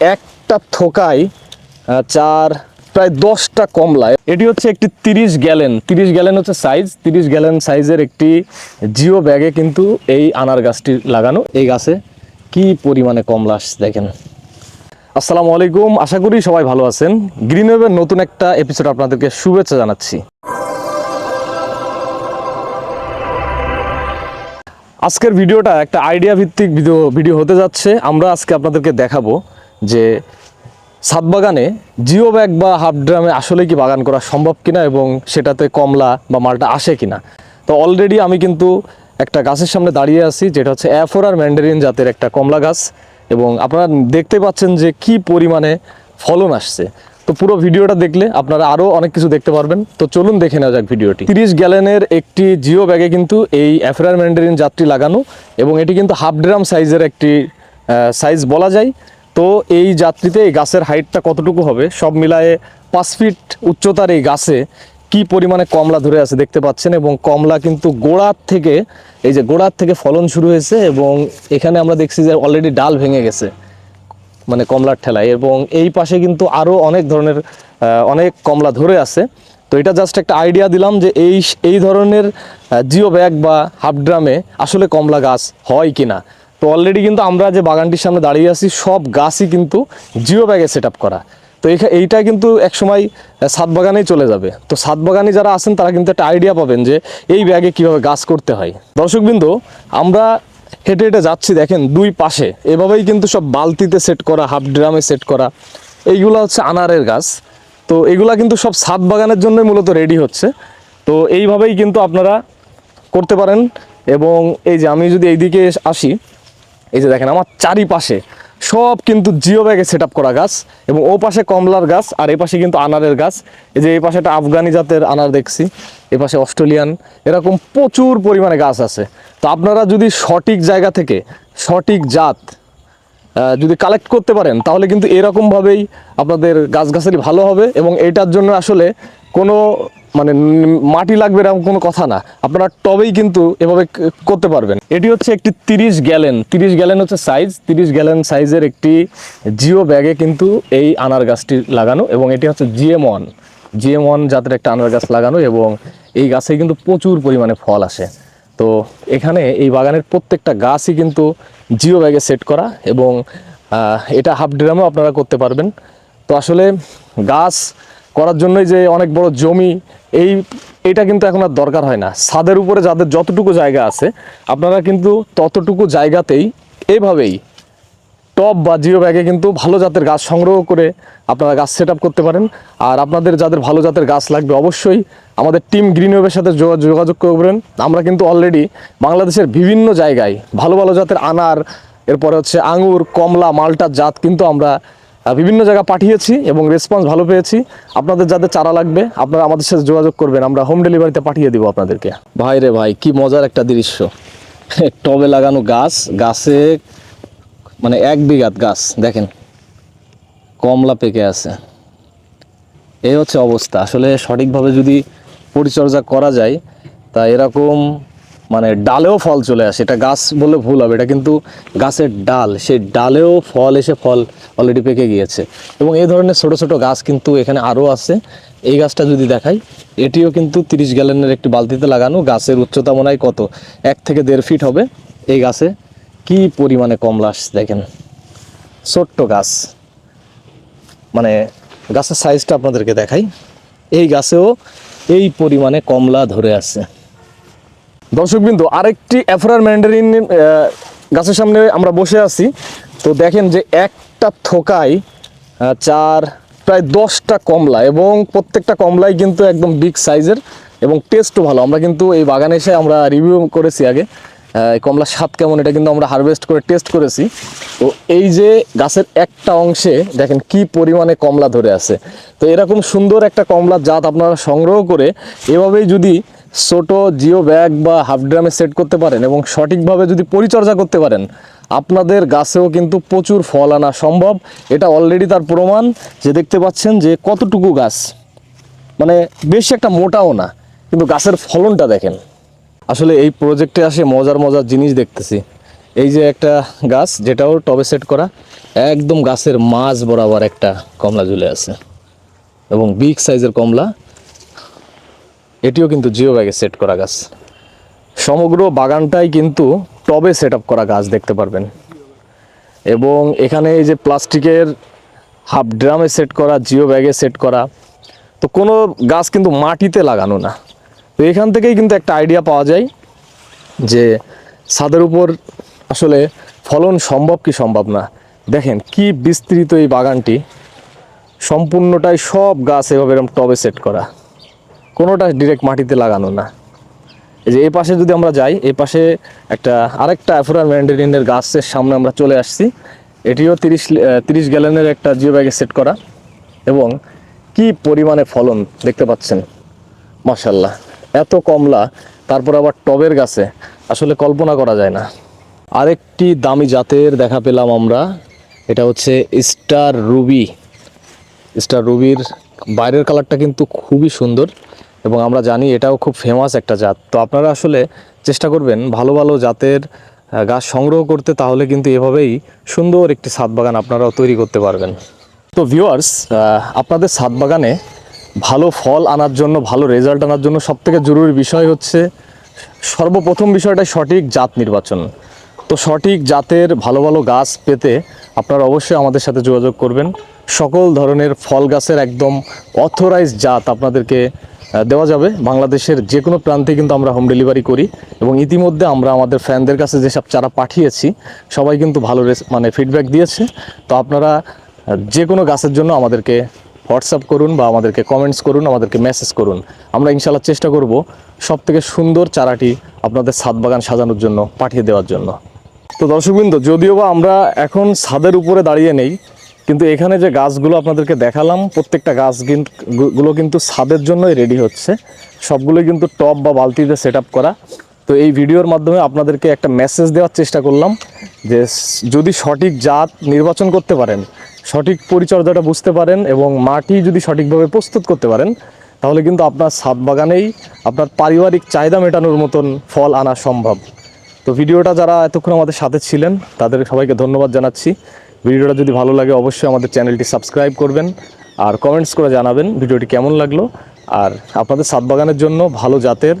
একটা থোকায় চার, প্রায় দশটা কমলা। এটি হচ্ছে একটি তিরিশ গ্যালেন। তিরিশ গ্যালেন হচ্ছে সাইজ তিরিশ গ্যালেন সাইজের একটি জিও ব্যাগে কিন্তু এই আনার গাছটি লাগানো। এই গাছে কি পরিমাণে কমলা আসছে দেখেন। আসসালামু আলাইকুম। আশা করি সবাই ভালো আছেন। গ্রিন ওয়েবের নতুন একটা এপিসোড আপনাদেরকে শুভেচ্ছা জানাচ্ছি। আজকের ভিডিওটা একটা আইডিয়া ভিত্তিক ভিডিও ভিডিও হতে যাচ্ছে। আমরা আজকে আপনাদেরকে দেখাবো যে ছাদ বাগানে জিও ব্যাগ বা হাফ ড্রামে আসলে কি বাগান করা সম্ভব কিনা এবং সেটাতে কমলা বা মালটা আসে কিনা? তো অলরেডি আমি কিন্তু একটা গাছের সামনে দাঁড়িয়ে আছি, যেটা হচ্ছে অ্যাফোরার ম্যান্ডারিন জাতের একটা কমলা গাছ এবং আপনারা দেখতে পাচ্ছেন যে কি পরিমাণে ফলন আসছে। তো পুরো ভিডিওটা দেখলে আপনারা আরও অনেক কিছু দেখতে পারবেন। তো চলুন দেখে নেওয়া যাক ভিডিওটি। তিরিশ গ্যালেনের একটি জিও ব্যাগে কিন্তু এই অ্যাফেরার ম্যান্ডারিন জাতটি লাগানো এবং এটি কিন্তু হাফ ড্রাম সাইজের একটি সাইজ বলা যায়। তো এই যাত্রীতে এই গাছের হাইটটা কতটুকু হবে? সব মিলায়ে পাঁচ ফিট উচ্চতার এই গাছে কি পরিমাণে কমলা ধরে আছে দেখতে পাচ্ছেন এবং কমলা কিন্তু গোড়ার থেকে, এই যে গোড়ার থেকে ফলন শুরু হয়েছে এবং এখানে আমরা দেখছি যে অলরেডি ডাল ভেঙে গেছে মানে কমলার ঠেলায় এবং এই পাশে কিন্তু আরও অনেক ধরনের অনেক কমলা ধরে আছে। তো এটা জাস্ট একটা আইডিয়া দিলাম যে এই এই ধরনের জিও ব্যাগ বা হাফ ড্রামে আসলে কমলা গাছ হয় কি না তো অলরেডি কিন্তু আমরা যে বাগানটির সামনে দাঁড়িয়ে আছি, সব গাছই কিন্তু জিও ব্যাগে সেট করা। তো এইটা কিন্তু একসময় ছাদ বাগানেই চলে যাবে। তো ছাদ বাগানে যারা আছেন, তারা কিন্তু একটা আইডিয়া পাবেন যে এই ব্যাগে কীভাবে গাছ করতে হয়। দর্শকবৃন্দ, আমরা হেঁটে হেঁটে যাচ্ছি, দেখেন দুই পাশে। এভাবেই কিন্তু সব বালতিতে সেট করা হাফ ড্রামে সেট করা। এইগুলো হচ্ছে আনারের গাছ। তো এগুলা কিন্তু সব ছাদ বাগানের জন্যই মূলত রেডি হচ্ছে। তো এইভাবেই কিন্তু আপনারা করতে পারেন। এবং এই যে আমি যদি এইদিকে আসি এই যে দেখেন, আমার চারিপাশে সব কিন্তু জিও ব্যাগে সেট করা গাছ এবং ও পাশে কমলার গাছ আর এই পাশে কিন্তু আনারের গাছ। এই যে এই পাশে একটা আফগানি জাতের আনার দেখছি এ পাশে অস্ট্রেলিয়ান। এরকম প্রচুর পরিমাণে গাছ আছে। তো আপনারা যদি সঠিক জায়গা থেকে সঠিক জাত যদি কালেক্ট করতে পারেন, তাহলে কিন্তু এরকমভাবেই আপনাদের গাছগাছালি ভালো হবে এবং এটার জন্য আসলে কোনো মানে মাটি লাগবে এরকম কোনো কথা না। আপনারা টবেই কিন্তু এভাবে করতে পারবেন। এটি হচ্ছে একটি তিরিশ গ্যালেন। তিরিশ গ্যালেন হচ্ছে সাইজ তিরিশ গ্যালেন সাইজের একটি জিও ব্যাগে কিন্তু এই আনার গাছটি লাগানো এবং এটি হচ্ছে জিএম ওয়ান। জিএম ওয়ান জাতের একটা আনার গাছ লাগানো এবং এই গাছে কিন্তু প্রচুর পরিমাণে ফল আসে। তো এখানে এই বাগানের প্রত্যেকটা গাছই কিন্তু জিও ব্যাগে সেট করা এবং এটা হাফ ড্রামও আপনারা করতে পারবেন। তো আসলে গাছ করার জন্যই যে অনেক বড় জমি, এই, এটা কিন্তু এখন আর দরকার হয় না। ছাদের উপরে যাদের যতটুকু জায়গা আছে, আপনারা কিন্তু ততটুকু জায়গাতেই এইভাবেই টব বা জিও ব্যাগে কিন্তু ভালো জাতের গাছ সংগ্রহ করে আপনারা গাছ সেট করতে পারেন। আর আপনাদের যাদের ভালো জাতের গাছ লাগবে অবশ্যই আমাদের টিম গ্রিন ওয়েবের সাথে যোগা- যোগাযোগ করবেন। আমরা কিন্তু অলরেডি বাংলাদেশের বিভিন্ন জায়গায় ভালো ভালো জাতের আনার, এরপরে হচ্ছে আঙুর কমলা মালটার জাত কিন্তু আমরা বিভিন্ন জায়গা পাঠিয়েছি এবং রেসপন্স ভালো পেয়েছি। আপনাদের যাদের চারা লাগবে, আপনারা আমাদের সাথে যোগাযোগ করবেন। আমরা হোম ডেলিভারিতে পাঠিয়ে দিব আপনাদেরকে। ভাই রে ভাই, কি মজার একটা দৃশ্য। টবে লাগানো গাছ, গাছে মানে এক বিঘাত গাছ, দেখেন। কমলা পেকে আছে। এই হচ্ছে অবস্থা। আসলে সঠিকভাবে যদি পরিচর্যা করা যায়, তা এরকম মানে ডালেও ফল চলে আসে। এটা গাছ বললে ভুল হবে, এটা কিন্তু গাছের ডাল। সেই ডালেও ফল এসে ফল অলরেডি পেকে গিয়েছে। এবং এই ধরনের ছোট ছোট গাছ কিন্তু এখানে আরও আছে। এই গাছটা যদি দেখাই, এটিও কিন্তু তিরিশ গ্যালনের একটি বালতিতে লাগানো। গাছের উচ্চতা মনে কত? এক থেকে দেড় ফিট হবে এই গাছে। কি পরিমাণে কমলা আসছে দেখেন। ছোট্ট গাছ। মানে গাছের সাইজটা আপনাদেরকে দেখাই। এই গাছেও এই পরিমাণে কমলা ধরে আছে। দর্শকবিন্দু আরেকটি অ্যাফরার ম্যান্ডারিন গাছের সামনে আমরা বসে আছি। তো দেখেন যে একটা থোকায় চার, প্রায় দশটা কমলা এবং প্রত্যেকটা কমলাই কিন্তু একদম বিগ সাইজের এবং টেস্টও ভালো। আমরা কিন্তু এই বাগানে এসে আমরা রিভিউ করেছি আগে কমলার স্বাদ কেমন, এটা কিন্তু আমরা হারভেস্ট করে টেস্ট করেছি। তো এই যে গাছের একটা অংশে দেখেন কি পরিমাণে কমলা ধরে আছে। তো এরকম সুন্দর একটা কমলা জাত আপনারা সংগ্রহ করে এভাবেই যদি ছোট জিও ব্যাগ বা হাফ ড্রামে সেট করতে পারেন এবং সঠিকভাবে যদি পরিচর্যা করতে পারেন, আপনাদের গাছেও কিন্তু প্রচুর ফল আনা সম্ভব। এটা অলরেডি তার প্রমাণ যে দেখতে পাচ্ছেন যে কতটুকু গাছ মানে বেশি একটা মোটাও না, কিন্তু গাছের ফলনটা দেখেন। আসলে এই প্রজেক্টে আসে মজার মজার জিনিস দেখতেছি। এই যে একটা গাছ, যেটাও টবে সেট করা, একদম গাছের মাঝ বরাবর একটা কমলা ঝুলে আছে এবং বিগ সাইজের কমলা। এটিও কিন্তু জিও ব্যাগে সেট করা গাছ। সমগ্র বাগানটাই কিন্তু টবে সেট আপ করা গাছ দেখতে পারবেন। এবং এখানে এই যে প্লাস্টিকের হাফ ড্রামে সেট করা জিও ব্যাগে সেট করা, তো কোনো গাছ কিন্তু মাটিতে লাগানো না। তো এখান থেকেই কিন্তু একটা আইডিয়া পাওয়া যায় যে ছাদের উপর আসলে ফলন সম্ভব কি সম্ভব না। দেখেন কি বিস্তৃত এই বাগানটি। সম্পূর্ণটাই সব গাছ এভাবে এরকম টবে সেট করা। কোনোটা ডিরেক্ট মাটিতে লাগানো না। এই যে এই পাশে যদি আমরা যাই, এই পাশে একটা আরেকটা অ্যাফোরার ম্যান্ডারিনের গাছের সামনে আমরা চলে আসছি। এটিও তিরিশ তিরিশ গ্যালনের একটা জিও ব্যাগে সেট করা এবং কি পরিমাণে ফলন দেখতে পাচ্ছেন? মাশাল্লাহ এত কমলা, তারপর আবার টবের গাছে, আসলে কল্পনা করা যায় না। আরেকটি দামি জাতের দেখা পেলাম আমরা, এটা হচ্ছে স্টার রুবি। স্টার রুবির বাইরের কালারটা কিন্তু খুবই সুন্দর। এবং আমরা জানি এটাও খুব ফেমাস একটা জাত। তো আপনারা আসলে চেষ্টা করবেন ভালো ভালো জাতের গাছ সংগ্রহ করতে, তাহলে কিন্তু এভাবেই সুন্দর একটি ছাদ বাগান আপনারাও তৈরি করতে পারবেন। তো ভিউয়ার্স আপনাদের ছাদ বাগানে ভালো ফল আনার জন্য, ভালো রেজাল্ট আনার জন্য সবথেকে জরুরি বিষয় হচ্ছে, সর্বপ্রথম বিষয়টা সঠিক জাত নির্বাচন। তো সঠিক জাতের ভালো ভালো গাছ পেতে আপনারা অবশ্যই আমাদের সাথে যোগাযোগ করবেন। সকল ধরনের ফল গাছের একদম অথরাইজ জাত আপনাদেরকে দেওয়া যাবে। বাংলাদেশের যে কোনো প্রান্তে কিন্তু আমরা হোম ডেলিভারি করি এবং ইতিমধ্যে আমরা আমাদের ফ্যানদের কাছে যেসব চারা পাঠিয়েছি, সবাই কিন্তু ভালো রেস- মানে ফিডব্যাক দিয়েছে। তো আপনারা যে কোনো গাছের জন্য আমাদেরকে হোয়াটসঅ্যাপ করুন বা আমাদেরকে কমেন্টস করুন, আমাদেরকে মেসেজ করুন। আমরা ইনশাল্লাহ চেষ্টা করব সব থেকে সুন্দর চারাটি আপনাদের ছাদ বাগান সাজানোর জন্য, পাঠিয়ে দেওয়ার জন্য। তো দর্শকবৃন্দ, যদিও বা আমরা এখন ছাদের উপরে দাঁড়িয়ে নেই কিন্তু এখানে যে গাছগুলো আপনাদেরকে দেখালাম, প্রত্যেকটা গাছগুলো কিন্তু ছাদের জন্যই রেডি হচ্ছে। সবগুলোই কিন্তু টব বা বালতিতে সেট করা। তো এই ভিডিওর মাধ্যমে আপনাদেরকে একটা মেসেজ দেওয়ার চেষ্টা করলাম যে যদি সঠিক জাত নির্বাচন করতে পারেন, সঠিক পরিচর্যাটা বুঝতে পারেন এবং মাটি যদি সঠিকভাবে প্রস্তুত করতে পারেন, তাহলে কিন্তু আপনার ছাদ বাগানেই আপনার পারিবারিক চাহিদা মেটানোর মতন ফল আনা সম্ভব। তো ভিডিওটা যারা এতক্ষণ আমাদের সাথে ছিলেন, তাদের সবাইকে ধন্যবাদ জানাচ্ছি। ভিডিওটা যদি ভালো লাগে, অবশ্যই আমাদের চ্যানেলটি সাবস্ক্রাইব করবেন আর কমেন্টস করে জানাবেন ভিডিওটি কেমন লাগল। আর আপনাদের সাত বাগানের জন্য ভালো জাতের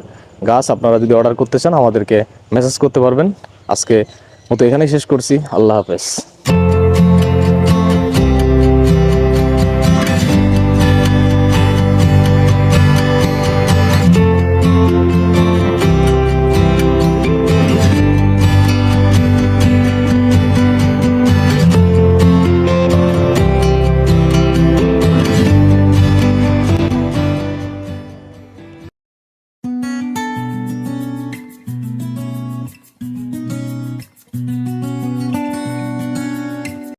গাছ আপনারা যদি অর্ডার করতে চান, আমাদেরকে মেসেজ করতে পারবেন। আজকে মতো এখানেই শেষ করছি। আল্লাহ হাফেজ।